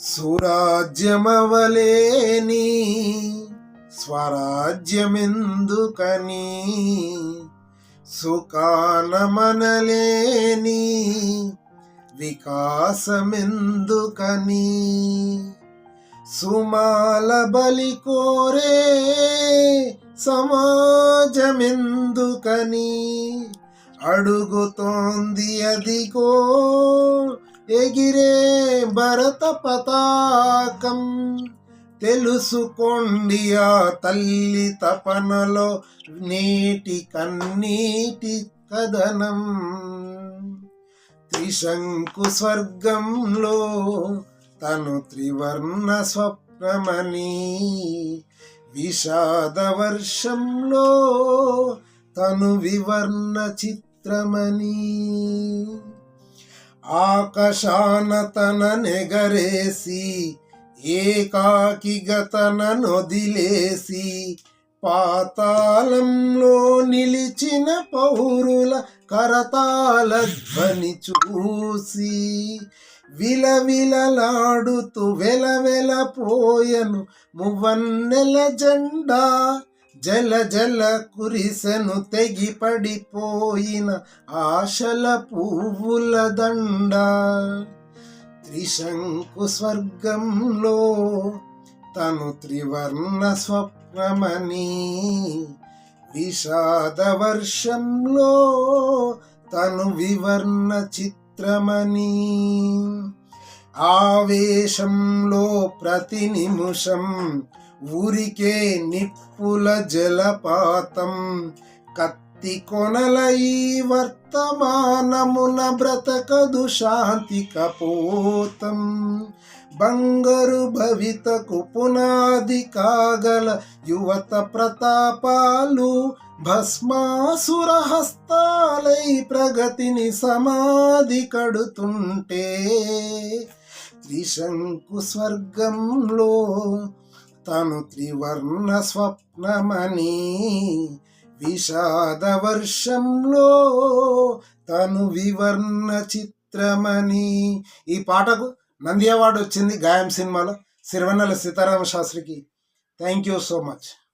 సురాజ్యమవలేని స్వరాజ్యమెందుకని? సుఖానమనలేని వికాసమెందుకని? సుమాల బలి కోరే సమాజమెందుకని? అడుగుతోంది అదిగో ఎగిరే భరత పతాకం తెలుసుకోండి ఆ తల్లి తపనలో నీటి కన్నీటి కథనం. త్రిశంకు స్వర్గంలో తను త్రివర్ణ స్వప్నమని విషాద వర్షంలో తను వివర్ణ చిత్రమని. ఆకాశానతన నెగరేసి ఏకాకిగతన నొదిలేసి పాతాళంలో నిలిచిన పౌరుల కరతాల ధ్వని చూసి విలవిలలాడుతూ వెలవెలపోయను మువన్నెల జెండా జల జల కురిసెను తెగి పడిపోయిన ఆశల పువ్వుల దండ. త్రిశంకు స్వర్గంలో తను త్రివర్ణ స్వప్నమని. విషాద వర్షంలో తను వివర్ణ చిత్రమని. ఆవేశంలో ప్రతి నిమిషం ఊరికే నిప్పుల జలపాతం కత్తి కొనల ఈ వర్తమానమున బ్రతకదు శాంతి కపోతం. బంగారు భవితకు పునాది కాగల యువత ప్రతాపాలు భస్మాసుర హస్తాలై ప్రగతిని సమాధి కడుతుంటే త్రిశంకు స్వర్గంలో తను త్రివర్ణ స్వప్నమని విషాద వర్షంలో తను వివర్ణ చిత్రమని ఈ పాటకు నంది అవార్డు వచ్చింది గాయం సినిమాలో Sirivennela Seetharama శాస్త్రికి. Thank you so much